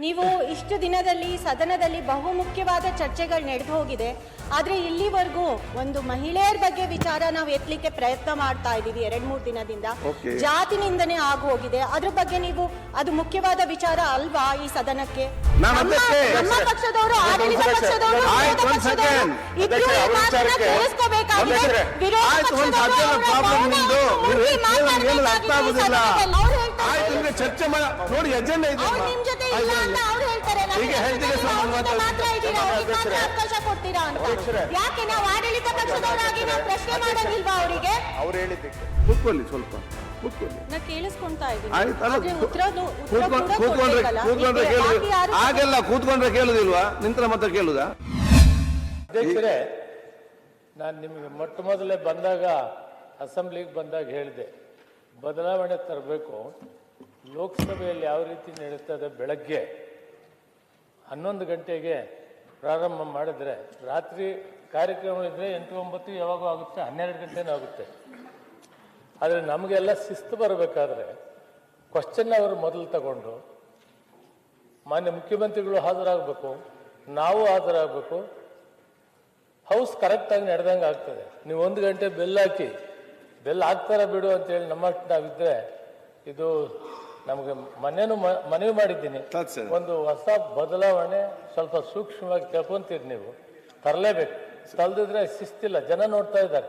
ನೀವು ಇಷ್ಟು ದಿನದಲ್ಲಿ ಸದನದಲ್ಲಿ ಬಹುಮುಖ್ಯವಾದ ಚರ್ಚೆಗಳು ನಡೆದು ಹೋಗಿದೆ. ಆದರೆ ಇಲ್ಲಿವರೆಗೂ ಒಂದು ಮಹಿಳೆಯರ ಬಗ್ಗೆ ವಿಚಾರ ನಾವು ಎತ್ತಲಿಕ್ಕೆ ಪ್ರಯತ್ನ ಮಾಡ್ತಾ ಇದ್ದೀವಿ ಎರಡು ಮೂರು ದಿನದಿಂದ. ಜಾತಿನಿಂದನೇ ಜಾತಿ ನಿಂದನೆ ಆಗು ಹೋಗಿದೆ. ಅದ್ರ ಬಗ್ಗೆ ನೀವು ಅದು ಮುಖ್ಯವಾದ ವಿಚಾರ ಅಲ್ವಾ ಈ ಸದನಕ್ಕೆ? ನಮ್ಮ- ಪಕ್ಷದವರು ಆಡಳಿತ ಪಕ್ಷದವರು ವಿರೋಧ ಇಬ್ರು ಈ ಮಾತನ್ನ ಕೇಳಿಸ್ಕೋಬೇಕಾಗಿದೆ. ವಿರೋಧ ಮಾತಾಡ್ಬೇಕಾಗಿದೆ ಈ. ಸದನದಲ್ಲಿ. ಅವ್ರು ಆಯ್ತು ನಿಮ್ಗೆ ಚರ್ಚೆ ಮಾಡ. ನೋಡಿ ಅಜೆಂಡಾ ಇದೆ ಅವ್ರು ನಿಮ್ ಜೊತೆ ಇಲ್ಲ ಅಂತ ಅವ್ರು ಹೇಳ್ತಾರೆ. ನಮ್ಮ ಈಗ ಜೊತೆ ಹೇಳ್ತೀನಿ ನೀವು ಅವ್ರ ಜೊತೆ ಮಾತ್ರ ಇದ್ದೀರಾ? ಅವ್ರಿಗೆ ಮಾತ್ರ ಅವಕಾಶ ಕೊಡ್ತೀರಾ ಅಂತ. ಯಾಕೆ? ನಾವು ಆಡಳಿತ ಪಕ್ಷದವರಾಗಿ ನಾವು ಪ್ರಶ್ನೆ ಮಾಡೋದಿಲ್ವಾ ಅವರಿಗೆ? ಅವ್ರು ಹೇಳಿದ್ದಕ್ಕೆ. ಕೂತ್ಕೊಳ್ಳಿ ಸ್ವಲ್ಪ ಕೂತ್ಕೊಳ್ಳಿ. ನಾ ಕೇಳಿಸ್ಕೊಂತಾ ಇದ್ದೀನಿ. ಆಯ್ತು ಅಲ್ಲ ಉತ್ತರ ಕೂತ್ಕೊಂಡ್- ಕೇಳುದು ಕೂತ್ಕೊಂಡ್ರೆ ಕೇಳುದಿಲ್ವಾ? ನಿಂತ್ರ ಮಾತ್ರ ಕೇಳುದಾ? ಅಧ್ಯಕ್ಷರೇ ನಾನು ನಿಮಗೆ ಮೊಟ್ಟ ಮೊದಲೇ ಬಂದಾಗ ಅಸೆಂಬ್ಲಿಗೆ ಬಂದಾಗ ಹೇಳಿದೆ. ಬದಲಾವಣೆ ತರಬೇಕು. ಲೋಕಸಭೆಯಲ್ಲಿ ಯಾವ ರೀತಿ ನಡೀತದೆ ಬೆಳಗ್ಗೆ ಹನ್ನೊಂದು ಗಂಟೆಗೆ ಪ್ರಾರಂಭ ಮಾಡಿದ್ರೆ, ರಾತ್ರಿ ಕಾರ್ಯಕ್ರಮಗಳಿದ್ರೆ ಎಂಟು ಒಂಬತ್ತು ಯಾವಾಗೂ ಆಗುತ್ತೆ, ಹನ್ನೆರಡು ಗಂಟೆನೂ ಆಗುತ್ತೆ. ಆದರೆ ನಮಗೆಲ್ಲ ಶಿಸ್ತು ಬರಬೇಕಾದ್ರೆ ಕ್ವಶನ್ ಅವರು ಮೊದಲು ತಗೊಂಡು, ಮಾನ್ಯ ಮುಖ್ಯಮಂತ್ರಿಗಳು ಹಾಜರಾಗಬೇಕು, ನಾವು ಹಾಜರಾಗಬೇಕು. ಹೌಸ್ ಕರೆಕ್ಟಾಗಿ ನಡೆದಂಗೆ ಆಗ್ತದೆ. ನೀವು ಒಂದು ಗಂಟೆ ಬೆಲ್ ಹಾಕಿ ಬೆಲ್ ಹಾಕ್ತಾರ ಬಿಡು ಅಂತೇಳಿ ನಮ್ಮ ನಾವಿದ್ರೆ ಇದು ನಮಗೆ ಮನೇನು ಮನವಿ ಮಾಡಿದ್ದೀನಿ. ಒಂದು ಹೊಸ ಬದಲಾವಣೆ ಸ್ವಲ್ಪ ಸೂಕ್ಷ್ಮವಾಗಿ ತಿಳ್ಕೊಂತೀರಿ ನೀವು. ತರಲೇಬೇಕು. ತಲ್ದಿದ್ರೆ ಶಿಸ್ತಿಲ್ಲ. ಜನ ನೋಡ್ತಾ ಇದ್ದಾರೆ.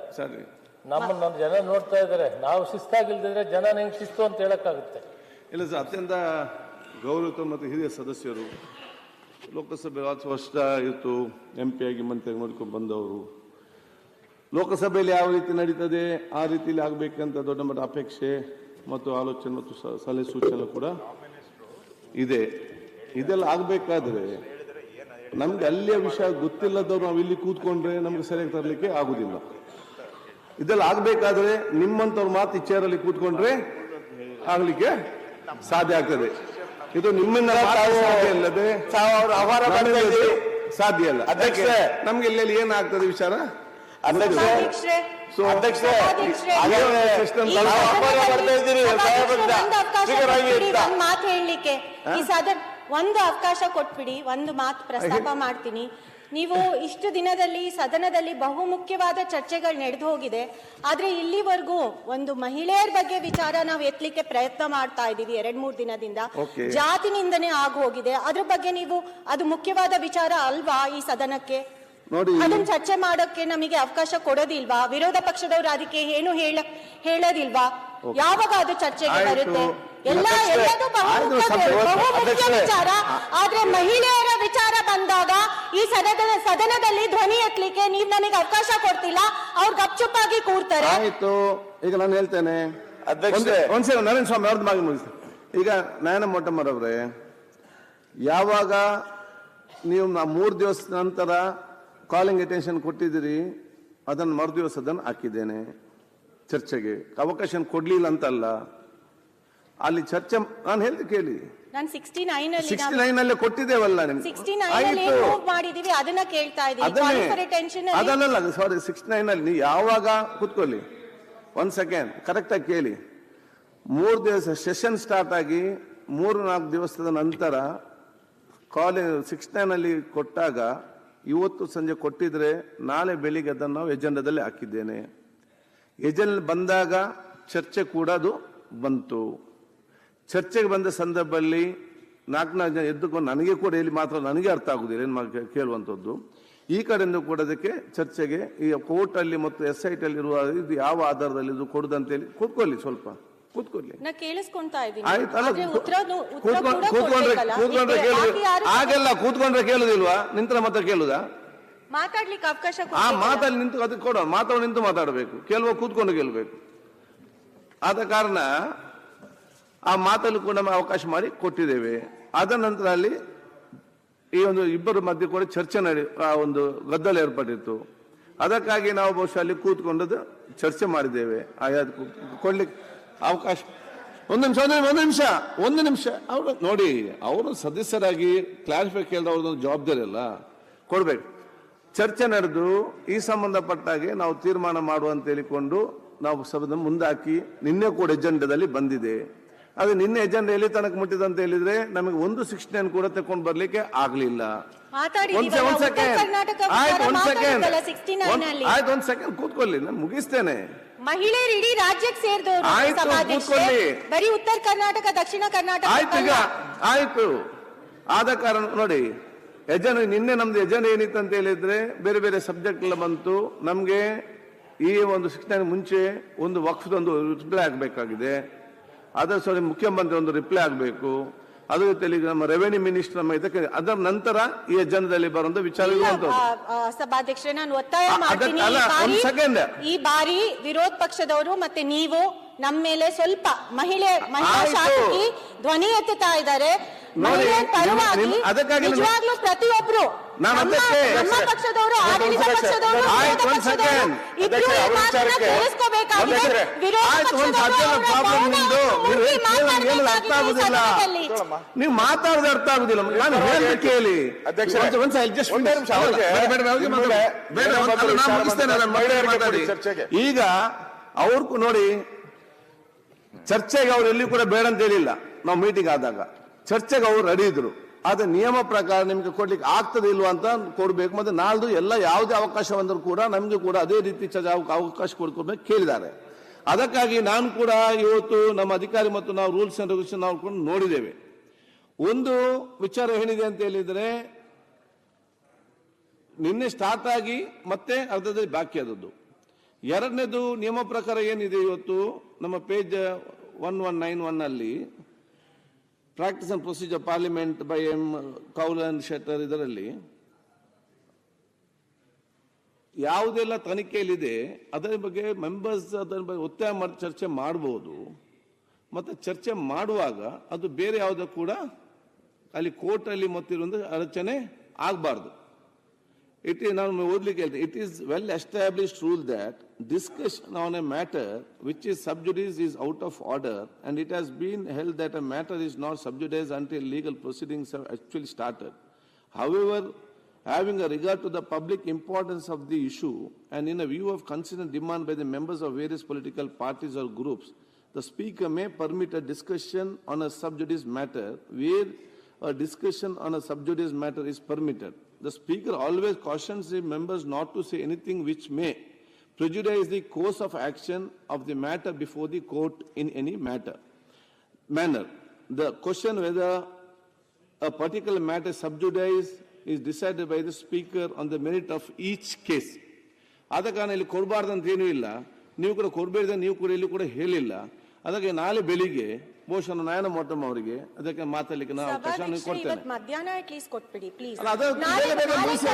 ನಮ್ಮ ನಮ್ಮ ಜನ ನೋಡ್ತಾ ಇದ್ದಾರೆ. ನಾವು ಶಿಸ್ತಾಗಿಲ್ದಿದ್ರೆ ಜನ ನಿಮ್ಗೆ ಶಿಸ್ತು ಅಂತ ಹೇಳಕ್ಕಾಗುತ್ತೆ. ಇಲ್ಲ ಸರ್ ಅತ್ಯಂತ ಗೌರವಿತ ಮತ್ತು ಹಿರಿಯ ಸದಸ್ಯರು ಲೋಕಸಭೆ ಹತ್ತು ವರ್ಷ ಇತ್ತು. ಎಂ ಪಿ ಆಗಿ ಮಂತ್ರಿ ನೋಡ್ಕೊಂಡು ಬಂದವರು. ಲೋಕಸಭೆಯಲ್ಲಿ ಯಾವ ರೀತಿ ನಡೀತದೆ ಆ ರೀತಿಯಲ್ಲಿ ಆಗಬೇಕಂತ ದೊಡ್ಡ ಮಟ್ಟ ಅಪೇಕ್ಷೆ ಮತ್ತು ಆಲೋಚನೆ ಮತ್ತು ಸಲಹೆ ಸೂಚನೆ ಕೂಡ ಇದೆ. ಇದೆಲ್ಲ ಆಗಬೇಕಾದ್ರೆ ನಮ್ಗೆ ಅಲ್ಲಿಯ ವಿಷಯ ಗೊತ್ತಿಲ್ಲದವ್ರು ನಾವು ಇಲ್ಲಿ ಕೂತ್ಕೊಂಡ್ರೆ ನಮ್ಗೆ ಸರಿಯಾಗಿ ತರಲಿಕ್ಕೆ ಆಗುದಿಲ್ಲ. ಇದೆಲ್ಲ ಆಗ್ಬೇಕಾದ್ರೆ ನಿಮ್ಮಂತವ್ರ ಮಾತು ಈ ಚೇರಲ್ಲಿ ಕೂತ್ಕೊಂಡ್ರೆ ಆಗ್ಲಿಕ್ಕೆ ಸಾಧ್ಯ ಆಗ್ತದೆ. ಇದು ನಿಮ್ಮಿಂದ ಇಲ್ಲದೆ. ಸಾಧ್ಯ ಅಲ್ಲ ಅದಕ್ಕೆ ನಮ್ಗೆ ಇಲ್ಲಿ ಏನಾಗ್ತದೆ ವಿಚಾರ? ಮಾತು ಹೇಳಲಿಕ್ಕೆ. ಈ ಸದನ ಒಂದು ಅವಕಾಶ ಕೊಟ್ಬಿಡಿ ಒಂದು ಮಾತು ಪ್ರಸ್ತಾಪ ಮಾಡ್ತೀನಿ. ನೀವು ಇಷ್ಟು ದಿನದಲ್ಲಿ ಸದನದಲ್ಲಿ ಬಹುಮುಖ್ಯವಾದ ಚರ್ಚೆಗಳು ನಡೆದು ಹೋಗಿದೆ. ಆದ್ರೆ ಇಲ್ಲಿವರೆಗೂ ಒಂದು ಮಹಿಳೆಯರ ಬಗ್ಗೆ ವಿಚಾರ ನಾವು ಎತ್ತಲಿಕ್ಕೆ ಪ್ರಯತ್ನ ಮಾಡ್ತಾ ಇದ್ದೀವಿ ಎರಡ್ ಮೂರು ದಿನದಿಂದ. ಜಾತಿನಿಂದನೇ ಹೋಗಿದೆ ಅದ್ರ ಬಗ್ಗೆ ನೀವು ಅದು ಮುಖ್ಯವಾದ ವಿಚಾರ ಅಲ್ವಾ ಈ ಸದನಕ್ಕೆ? ನೋಡಿ. ಅದನ್ನ ಚರ್ಚೆ ಮಾಡೋಕೆ ನಮಗೆ ಅವಕಾಶ ಕೊಡೋದಿಲ್ವಾ? ವಿರೋಧ ಪಕ್ಷದವರು ಅದಕ್ಕೆ ಏನು ಹೇಳ ಹೇಳೋದಿಲ್ವಾ? ಯಾವಾಗ ಅದು ಚರ್ಚೆಗೆ. ಬರುತ್ತೆ? ಎಲ್ಲ ಎಲ್ಲದೂ ಬಹುಮುಖ್ಯ ವಿಚಾರ. ಆದ್ರೆ ಮಹಿಳೆಯರ ವಿಚಾರ ಬಂದಾಗ ಈ ಸದನದ ಸದನದಲ್ಲಿ ಧ್ವನಿ ಎತ್ತಲಿಕ್ಕೆ ನೀವ್ ನನಗೆ ಅವಕಾಶ ಕೊಡ್ತಿಲ್ಲ. ಅವ್ರು ಗಪ್ಚುಪ್ಪಾಗಿ ಕೂರ್ತಾರೆ. ಆಯ್ತು. ಈಗ ನಾನು ಹೇಳ್ತೇನೆ. ಅಧ್ಯಕ್ಷರೇ. ಒಂದ್- ಒಂದ್ ನರೇಂದ್ರ ಸ್ವಾಮಿ ಅವ್ರದ್ದು ಮಾಗಿ ಮುಗಿಸ್ತೀನಿ ಈಗ ನಯನ ಮೊಟ್ಟಮ್ಮರವ್ರೆ ಯಾವಾಗ ನೀವು ನಾ ಮೂರು ದಿವಸ ನಂತರ ಕಾಲಿಂಗ್ ಅಟೆನ್ಷನ್ ಕೊಟ್ಟಿದ್ದೀರಿ ಅದನ್ನು ಮರುದಿವಸ ಅದನ್ನು ಹಾಕಿದ್ದೇನೆ ಚರ್ಚೆಗೆ. ಅವಕಾಶ ಕೊಡ್ಲಿಲ್ಲ ಅಂತಲ್ಲ. ಅಲ್ಲಿ ಚರ್ಚೆ ನಾನು ಹೇಳಿದ ಕೇಳಿ. ಸಿಕ್ಸ್ಟಿ ನೈನ್ ಅಲ್ಲಿ ಕೊಟ್ಟಿದ್ದೇವಲ್ಲ ಅದನ್ನಲ್ಲ ಸಾರಿ ಸಿಕ್ಸ್ಟಿ ನೈನ್ ಅಲ್ಲಿ. ಯಾವಾಗ ಕೂತ್ಕೊಳ್ಳಿ. ಒಂದ್ ಸೆಕೆಂಡ್ ಕರೆಕ್ಟಾಗಿ ಕೇಳಿ. ಮೂರು ದಿವಸ ಸೆಷನ್ ಸ್ಟಾರ್ಟ್ ಆಗಿ ಮೂರು ನಾಲ್ಕು ದಿವಸದ ನಂತರ ಕಾಲೇಜ್ ಸಿಕ್ಸ್ ನೈನ್ ಅಲ್ಲಿ ಕೊಟ್ಟಾಗ ಇವತ್ತು ಸಂಜೆ ಕೊಟ್ಟಿದ್ರೆ ನಾಳೆ ಬೆಳಿಗ್ಗೆ ಅದನ್ನು ನಾವು ಎಜೆಂಡಾದಲ್ಲಿ ಹಾಕಿದ್ದೇನೆ. ಎಜೆಂಡ್ ಬಂದಾಗ ಚರ್ಚೆ ಕೂಡ ಅದು ಬಂತು. ಚರ್ಚೆಗೆ ಬಂದ ಸಂದರ್ಭದಲ್ಲಿ ನಾಲ್ಕು ನಾಲ್ಕು ಜನ ಎದ್ದುಕೊಂಡು ನನಗೆ ಕೂಡ ಇಲ್ಲಿ ಮಾತ್ರ ನನಗೆ ಅರ್ಥ ಆಗುದಿಲ್ಲ, ಏನು ಕೇಳುವಂಥದ್ದು ಈ ಕಡೆಯಿಂದ ಕೂಡ ಅದಕ್ಕೆ ಚರ್ಚೆಗೆ ಈ ಕೋರ್ಟಲ್ಲಿ ಮತ್ತು ಎಸ್ ಐ ಟಿ ಅಲ್ಲಿ ಇರುವ ಇದು ಯಾವ ಆಧಾರದಲ್ಲಿ ಇದು ಕೊಡುದಂತೇಳಿ ಕೂತ್ಕೊಳ್ಳಿ ಸ್ವಲ್ಪ. ಕೂತ್ಕೊಳ್ಳಿ ನಾ ಕೇಳಿಸ್ಕೊಂತಾ ಇದ್ದೀನಿ. ಕೂತ್ಕೊಂಡ್ರೆ. ಕೂತ್ಕೊಂಡ್ರೆ ಹಾಗೆಲ್ಲ ಕೂತ್ಕೊಂಡ್ರೆ ಕೇಳುದಿಲ್ವಾ? ನಿಂತ್ರ ಮಾತ್ರ ಕೇಳುದಾ? ಮಾತಾಡ್ಲಿಕ್ಕೆ ಅವಕಾಶ ಆ. ಮಾತಲ್ಲಿ ನಿಂತು ಅದಕ್ಕೆ ಕೊಡೋ ಮಾತಾಡೋ ನಿಂತು ಮಾತಾಡಬೇಕು. ಕೇಳುವ ಕೂತ್ಕೊಂಡು ಕೇಳಬೇಕು. ಆದ ಕಾರಣ ಆ ಮಾತಲ್ಲಿ ಕೂಡ ನಾವು ಅವಕಾಶ ಮಾಡಿ ಕೊಟ್ಟಿದ್ದೇವೆ. ಅದ ನಂತರ ಅಲ್ಲಿ ಈ ಒಂದು ಇಬ್ಬರ ಮಧ್ಯೆ ಕೂಡ ಚರ್ಚೆ ನಡೆ ಆ ಒಂದು ಗದ್ದಲ ಏರ್ಪಟ್ಟಿತ್ತು. ಅದಕ್ಕಾಗಿ ನಾವು ಬಹುಶಃ ಅಲ್ಲಿ ಕೂತ್ಕೊಂಡದ್ದು ಚರ್ಚೆ ಮಾಡಿದ್ದೇವೆ. ಆಯಾ ಕೊಡ್ಲಿಕ್ಕೆ ಅವಕಾಶ. ಒಂದು ನಿಮಿಷ, ಒಂದು ಒಂದು ನಿಮಿಷ ಒಂದು ನಿಮಿಷ. ಅವರು ನೋಡಿ, ಅವರು ಸದಸ್ಯರಾಗಿ ಕ್ಲಾರಿಫೈ ಕೇಳಿದ ಅವ್ರದ್ದೊಂದು ಜವಾಬ್ದಾರಿ ಅಲ್ಲ. ಕೊಡಬೇಕು. ಚರ್ಚೆ ನಡೆದು ಈ ಸಂಬಂಧಪಟ್ಟಾಗೆ ನಾವು ತೀರ್ಮಾನ ಮಾಡುವಂತ ಹೇಳಿಕೊಂಡು ನಾವು ಸಭೆ ಮುಂದಾಕಿ ನಿನ್ನೆ ಕೂಡ ಎಜೆಂಡದಲ್ಲಿ ಬಂದಿದೆ. ಅದು ನಿನ್ನೆ ಎಜೆಂಡಾ ಎಲ್ಲಿ ತನಕ ಮುಟ್ಟಿದಂತ ಅಂತ ಹೇಳಿದ್ರೆ ನಮಗೆ ಒಂದು ಸಿಕ್ಸ್ಟಿ ನೈನ್ ಕೂಡ ತಕೊಂಡು ಬರ್ಲಿಕ್ಕೆ ಆಗ್ಲಿಲ್ಲ. ಆಯ್ತು ಒಂದ್ ಸೆಕೆಂಡ್ ಕೂತ್ಕೊಳ್ಳಿ ನಾನು ಮುಗಿಸ್ತೇನೆ. ಮಹಿಳೆಯರು ಇಡೀ ರಾಜ್ಯಕ್ಕೆ ಸೇರಿದವರು ಬರೀ ಉತ್ತರ ಕರ್ನಾಟಕ ದಕ್ಷಿಣ ಕರ್ನಾಟಕ ಆಯ್ತು ಈಗ ಆಯ್ತು. ಆದ ಕಾರಣ ನೋಡಿ ಯಜನ ನಿನ್ನೆ ನಮ್ದು ಯಜನ ಏನಿತ್ತು ಅಂತ ಹೇಳಿದ್ರೆ ಬೇರೆ ಬೇರೆ ಸಬ್ಜೆಕ್ಟ್ ಎಲ್ಲ ಬಂತು. ನಮ್ಗೆ ಈ ಒಂದು ಶಿಕ್ಷಣ ಮುಂಚೆ ಒಂದು ವಕ್ಫದೊಂದು ರಿಪ್ಲೈ ಆಗಬೇಕಾಗಿದೆ. ಅದರ ಸಲ ಮುಖ್ಯಮಂತ್ರಿ ಒಂದು ರಿಪ್ಲೈ ಆಗಬೇಕು. ಅದ್ರ ಜೊತೆಯಲ್ಲಿ ನಮ್ಮ ರೆವೆನ್ಯೂ ಮಿನಿಸ್ಟರ್ ನಮ್ಮ ಇದಕ್ಕೆ ಅದರ ನಂತರ ಈ ಎಜೆಂಡಾದಲ್ಲಿ ಬರುವಂತ ವಿಚಾರ ಸಭಾಧ್ಯಕ್ಷರೇ ನಾನು ಒತ್ತಾಯ ಮಾಡ್ತೀನಿ. ಈ ಬಾರಿ- ವಿರೋಧ ಪಕ್ಷದವರು ಮತ್ತೆ ನೀವು ನಮ್ಮ ಮೇಲೆ ಸ್ವಲ್ಪ ಮಹಿಳೆ ಮಹಿಳಾ. ಶಾಸಕಿ ಧ್ವನಿ ಎತ್ತುತ್ತಾ ಇದ್ದಾರೆ. ಪರವಾಗಿ ನಿಜವಾಗ್ಲೂ ಪ್ರತಿಯೊಬ್ರು ನಾನು ಅದಕ್ಕೆ- ನಮ್ಮ ಪಕ್ಷದವರು ಆಡಳಿತ ಪಕ್ಷದವರು ವಿರೋಧ ಆಯ್ತು, ಒಂದು ಪ್ರಾಬ್ಲಮ್ ನಿಮ್ದು. ನೀವು ಅರ್ಥ ಆಗುದಿಲ್ಲ. ನೀವು ಮಾತಾಡೋದು ಅರ್ಥ ಆಗುದಿಲ್ಲ. ನಾನು ಹೇಳಿ ಕೇಳಿ. ಈಗ ಅವ್ರು ನೋಡಿ ಚರ್ಚೆಗೆ ಅವ್ರು ಎಲ್ಲಿ ಕೂಡ ಬೇಡ ಅಂತ ಹೇಳಿಲ್ಲ. ನಾವು ಮೀಟಿಂಗ್ ಆದಾಗ. ಚರ್ಚೆಗೆ ಅವ್ರು ರೆಡಿ ಇದ್ರು. ಆದ್ರೆ ನಿಯಮ ಪ್ರಕಾರ ನಿಮಗೆ ಕೊಡ್ಲಿಕ್ಕೆ ಆಗ್ತದೆ ಇಲ್ವಾ ಅಂತ ಕೊಡಬೇಕು. ಮತ್ತೆ ನಾಳ್ದು ಎಲ್ಲ ಯಾವುದೇ ಅವಕಾಶ ಬಂದರೂ ಕೂಡ ನಮಗೆ ಕೂಡ ಅದೇ ರೀತಿ ಚಜಾ ಅವ- ಅವಕಾಶ ಕೊಡ್ಕೊಡ್ಬೇಕು ಕೇಳಿದ್ದಾರೆ. ಅದಕ್ಕಾಗಿ ನಾನು ಕೂಡ ಇವತ್ತು ನಮ್ಮ ಅಧಿಕಾರಿ ಮತ್ತು ನಾವು ರೂಲ್ಸ್ ಅಂಡ್ ರೆಗ್ಯುಲೇಷನ್ ನಾವು ಕೂಡ ನೋಡಿದ್ದೇವೆ. ಒಂದು ವಿಚಾರ ಏನಿದೆ ಅಂತ ಹೇಳಿದರೆ, ನಿನ್ನೆ ಸ್ಟಾರ್ಟ್ ಆಗಿ ಮತ್ತೆ ಅರ್ಧದಲ್ಲಿ ಬಾಕಿ ಆದದ್ದು. ಎರಡನೇದು ನಿಯಮ ಪ್ರಕಾರ ಏನಿದೆ ಇವತ್ತು, ನಮ್ಮ page one one nine one ಅಲ್ಲಿ practice and procedure parliament by M Kaul and Shakdher ಇದರಲ್ಲಿ. ಯಾವುದೆಲ್ಲ ತನಿಖೆಯಲ್ಲಿದೆ, ಅದರ ಬಗ್ಗೆ ಮೆಂಬರ್ಸ್ ಅದರ ಬಗ್ಗೆ ಒತ್ತಾಯ ಮಾಡಿ ಚರ್ಚೆ ಮಾಡಬಹುದು ಮತ್ತು ಚರ್ಚೆ ಮಾಡುವಾಗ ಅದು ಬೇರೆ ಯಾವುದೋ ಕೂಡ ಅಲ್ಲಿ ಕೋರ್ಟಲ್ಲಿ ಮತ್ತಿರುವಂಥ ಅಡಚಣೆ ಆಗಬಾರ್ದು. ಇಟ್ is ನಾನು ಓದ್ಲಿಕ್ಕೆ ಹೇಳ್ತೀನಿ it is well established rule that discussion on a matter which is sub judice is out of order and it has been held that a matter is not subjudice until legal proceedings have actually started. However, having a regard to the public importance of the issue and in a view of consistent demand by the members of various political parties or groups, the speaker may permit a discussion on a subjudice matter where a discussion on a subjudice matter is permitted. The speaker always cautions the members not to say anything which may prejudice the course of action of the matter before the court in any matter manner. The question whether a particular matter sub judice is decided by the speaker on the merit of each case. ಆದ ಕಾರಣ ಇಲ್ಲಿ ಕೊಡಬಾರ್ದು ಅಂತ ಏನೂ ಇಲ್ಲ ನೀವು ಕೂಡ ಕೊಡಬೇಡ ನೀವು ಕೂಡ ಇಲ್ಲಿ ಕೂಡ ಹೇಳಿಲ್ಲ ಅದಕ್ಕೆ ನಾಳೆ ಬೆಳಿಗ್ಗೆ ಬಹುಶಃ ನಾಯನ ಮೊಟ್ಟಮ್ಮ ಅವರಿಗೆ. ಅದಕ್ಕೆ ಮಾತಾಡ್ಲಿಕ್ಕೆ ನಾವು ಅವಕಾಶ ಕೊಡ್ತೇನೆ. ಇವತ್ತು ಮಧ್ಯಾಹ್ನ ಅಟ್ ಲೀಸ್ಟ್ ಕೊಟ್ಬಿಡಿ ಪ್ಲೀಸ್ ಅಲ್ಲ, ಅದು ಬೇಗ ಬೇಗ ಮುಗಿಸಿ.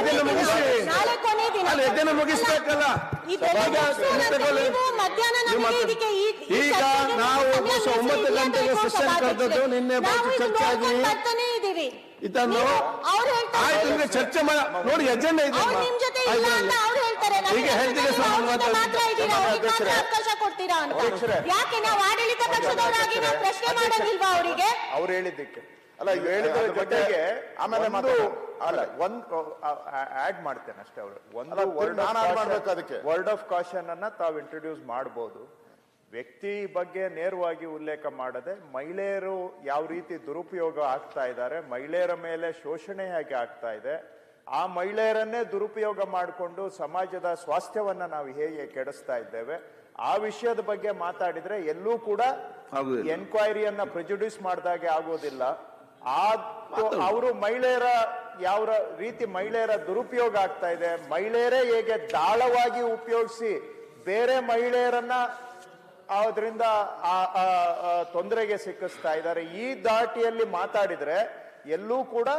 ನಾಳೆ ಕೊನೆ ದಿನ. ಅಲ್ಲ, ಅದೆಲ್ಲ ಮುಗಿಸ್ಬೇಕಲ್ಲ. ಮಧ್ಯಾಹ್ನ ನೀವು ನಮಗೆ ಇದಕ್ಕೆ ಈಗ ನಾವು ಸಮಯ ಬಹುಶಃ ಒಂಬತ್ತು ಗಂಟೆಗೆ ಸೆಷನ್ ಕರೆದದ್ದು, ನಿನ್ನೆ ಚರ್ಚೆ ಆಗಿ- ಬರ್ತಾನೆ ಇದೀವಿ. ಇದನ್ನು ನೀವು- ಹೇಳ್ತಾರೆ ಆಯ್ತು ನಿಮಗೆ ಚರ್ಚೆ ಮಾಡ ನೋಡಿ ಎಜೆಂಡಾ ಇದೆ ಅವ್ರು ಅಮ್ಮ. ನಿಮ್ ಜೊತೆ ಇಲ್ಲ ಅಂತ ಅವ್ರು ಹೇಳ್ತಾರೆ ನಮ್ಗೆ ಈಗ ಜೊತೆ ಹೇಳ್ತೀನಿ ನೀವು ಸ್ವಾಮಿ, ಅವ್ರ ಜೊತೆ ಮಾತಾಡಿ. ಮಾತ್ರ ಇದ್ದೀರಾ ಅವ್ರಿಗೆ ಮಾತ್ರ ಅವಕಾಶ ಕೊಡ್ತೀರಾ ಅಂತ. ಯಾಕೆ ನಾವು ಆಡಳಿತ ಪಕ್ಷದವರಾಗಿ ನಾವು ಪ್ರಶ್ನೆ ಮಾಡೋದಿಲ್ವಾ ಅವರಿಗೆ? ಅವ್ರು ಹೇಳಿದ್ದಕ್ಕೆ. ಅಲ್ಲ ಹೇಳಿದ್ರ ಜೊತೆಗೆ ಆಮೇಲೆ ಮತ್ತು ಅಲ್ಲ ಒಂದ್ ಆಡ್ ಮಾಡ್ತೇನೆ ಅಷ್ಟೇ ಅವರು. ಒಂದು add ಮಾಡ್ಬೇಕು ಅದಕ್ಕೆ. ವರ್ಡ್ ಆಫ್ ಕಾಶನ್ ಅನ್ನ ತಾವು ಇಂಟ್ರೊಡ್ಯೂಸ್ ಮಾಡಬಹುದು ವ್ಯಕ್ತಿ ಬಗ್ಗೆ ನೇರವಾಗಿ ಉಲ್ಲೇಖ ಮಾಡದೆ ಮಹಿಳೆಯರು ಯಾವ ರೀತಿ ದುರುಪಯೋಗ ಆಗ್ತಾ ಇದ್ದಾರೆ ಮಹಿಳೆಯರ ಮೇಲೆ ಶೋಷಣೆ ಹೇಗೆ ಆಗ್ತಾ ಇದೆ ಆ ಮಹಿಳೆಯರನ್ನೇ ದುರುಪಯೋಗ ಮಾಡಿಕೊಂಡು ಸಮಾಜದ ಸ್ವಾಸ್ಥ್ಯವನ್ನ ನಾವು ಹೇಗೆ ಕೆಡಿಸ್ತಾ ಇದ್ದೇವೆ ಆ ವಿಷಯದ ಬಗ್ಗೆ ಮಾತಾಡಿದ್ರೆ ಎಲ್ಲೂ ಕೂಡ. ಎನ್ಕ್ವೈರಿಯನ್ನ ಪ್ರೆಜುಡ್ಯೂಸ್ ಮಾಡಿದಾಗೆ ಆಗೋದಿಲ್ಲ ಆ ಅವರು ಮಹಿಳೆಯರ ಯಾವ ರೀತಿ ಮಹಿಳೆಯರ ದುರುಪಯೋಗ ಆಗ್ತಾ ಇದೆ ಮಹಿಳೆಯರೇ ಹೇಗೆ ದಾಳವಾಗಿ ಉಪಯೋಗಿಸಿ ಬೇರೆ ಮಹಿಳೆಯರನ್ನ ಅದರಿಂದ ತೊಂದರೆಗೆ ಸಿಕ್ಕಿಸ್ತಾ ಇದ್ದಾರೆ ಈ ದಾಟಿಯಲ್ಲಿ ಮಾತಾಡಿದ್ರೆ ಎಲ್ಲೂ ಕೂಡ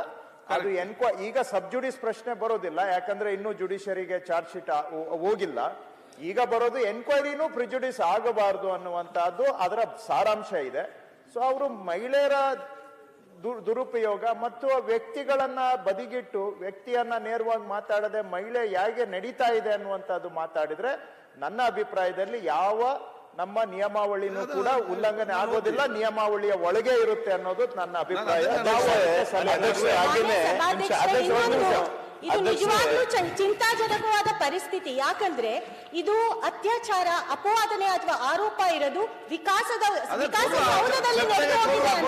ಅದು ಎನ್ಕ್ವ ಈಗ ಸಬ್ಜುಡಿಸ್ ಪ್ರಶ್ನೆ ಬರೋದಿಲ್ಲ ಯಾಕಂದ್ರೆ ಇನ್ನೂ ಜುಡಿಷರಿಗೆ ಚಾರ್ಜ್ ಶೀಟ್ ಹೋಗಿಲ್ಲ. ಈಗ ಬರೋದು ಎನ್ಕ್ವೈರಿನೂ ಪ್ರಿಜುಡಿಸ್ ಆಗಬಾರದು ಅನ್ನುವಂತಹದ್ದು ಅದರ ಸಾರಾಂಶ ಇದೆ. ಸೊ ಅವರು ಮಹಿಳೆಯರ ದುರುಪಯೋಗ ಮತ್ತು ವ್ಯಕ್ತಿಗಳನ್ನ ಬದಿಗಿಟ್ಟು ವ್ಯಕ್ತಿಯನ್ನ ನೇರವಾಗಿ ಮಾತಾಡದೆ ಮಹಿಳೆ ಹೇಗೆ ನಡೀತಾ ಇದೆ ಅನ್ನುವಂಥದ್ದು ಮಾತಾಡಿದ್ರೆ ನನ್ನ ಅಭಿಪ್ರಾಯದಲ್ಲಿ ಯಾವ ನಮ್ಮ ನಿಯಮಾವಳಿನೂ ಕೂಡ ಉಲ್ಲಂಘನೆ ಆಗೋದಿಲ್ಲ ನಿಯಮಾವಳಿಯ ಒಳಗೆ ಇರುತ್ತೆ ಅನ್ನೋದು ನನ್ನ ಅಭಿಪ್ರಾಯ. ಇದು ನಿಜವಾಗ್ಲೂ ಚ- ಚಿಂತಾಜನಕವಾದ ಪರಿಸ್ಥಿತಿ. ಯಾಕಂದ್ರೆ ಇದು ಅತ್ಯಾಚಾರ ಅಪವಾದನೆ ಅಥವಾ ಆರೋಪ ಇರೋದು ವಿಕಾಸದ ವಿಕಾಸ ಸೌಧದಲ್ಲಿ ನಡೆದು ಹೋಗಿದೆ ಅಂತ.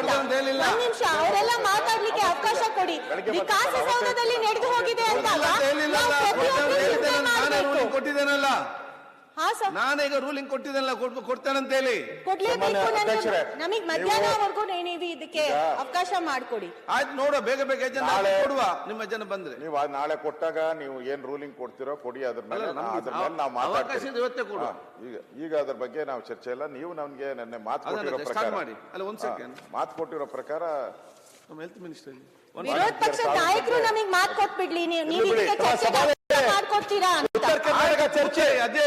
ಒಂದ್ ನಿಮಿಷ ಅವರೆಲ್ಲ ಮಾತಾಡ್ಲಿಕ್ಕೆ ಅವಕಾಶ ಕೊಡಿ. ವಿಕಾಸಸೌಧದಲ್ಲಿ ನಡೆದು ಹೋಗಿದೆ ಅಂತ ಪ್ರತಿಯೊಬ್ಬರು ಮಾಡ್ಬೇಕು. ಹಾ ಸರ್. ನಾನೀಗ ರೂಲಿಂಗ್ ಕೊಟ್ಟಿದ್ದೆಲ್ಲ ಕೊಡ್ತೇನೆ ಕೊಡ್ತೇನಂತ ಹೇಳಿ ಕೊಡ್ಲೇಬೇಕು ಅಧ್ಯಕ್ಷರೇ, ನಮಗೆ ಮಧ್ಯಾಹ್ನವರೆಗೂ ನೀವು ಇದಕ್ಕೆ ಅವಕಾಶ ಮಾಡ್ಕೊಡಿ. ಆಯ್ತು ನೋಡುವ ಬೇಗ ಬೇಗ ಜನ ನಾಳೆ- ಕೊಡುವ ನಿಮ್ಮ ಜನ ಬಂದ್ರೆ. ನೀವು ನಾಳೆ ಕೊಟ್ಟಾಗ ನೀವು ಏನ್ ರೂಲಿಂಗ್ ಕೊಡ್ತೀರೋ ಕೊಡಿ ಅದ್ರ ಮೇಲೆ ಅಲ್ಲ, ನಾ- ನಮ್ಗೆ ಅದ್ರ ಮೇಲೆ ನಾವು ಅವಕಾಶ ಮಾತಾಡ್ತೀವಿ. ಇದೆ, ಇವತ್ತೇ ಕೊಡು. ಹಾ, ಈಗ ಈಗ ಅದ್ರ ಬಗ್ಗೆ ನಾವು ಚರ್ಚೆ ಇಲ್ಲ. ನೀವು ನಮ್ಗೆ ನೆನ್ನೆ ಮಾತು ಅದನ್ನ ಕೊಟ್ಟಿರೋ start ಪ್ರಕಾರ. ಮಾಡಿ. ಅಲ್ಲ, ಒಂದ್ ಹಾ, second. ಮಾತು ಕೊಟ್ಟಿರೋ ಪ್ರಕಾರ ನಮ್ಮ ಹೆಲ್ತ್ ಮಿನಿಸ್ಟರ್ ವಿರೋಧ ಪಕ್ಷದ ನಾಯಕರು ನಮಗೆ ಮಾತು ಕೊಟ್ಬಿಡ್ಲಿ. ನೀವು ನೀವು. ಇದಕ್ಕೆ ಚರ್ಚೆಗೆ ಮಾಡ್ಕೊಡ್ತೀರಾ ಅಂತ. ಚರ್ಚೆ ಅದೇ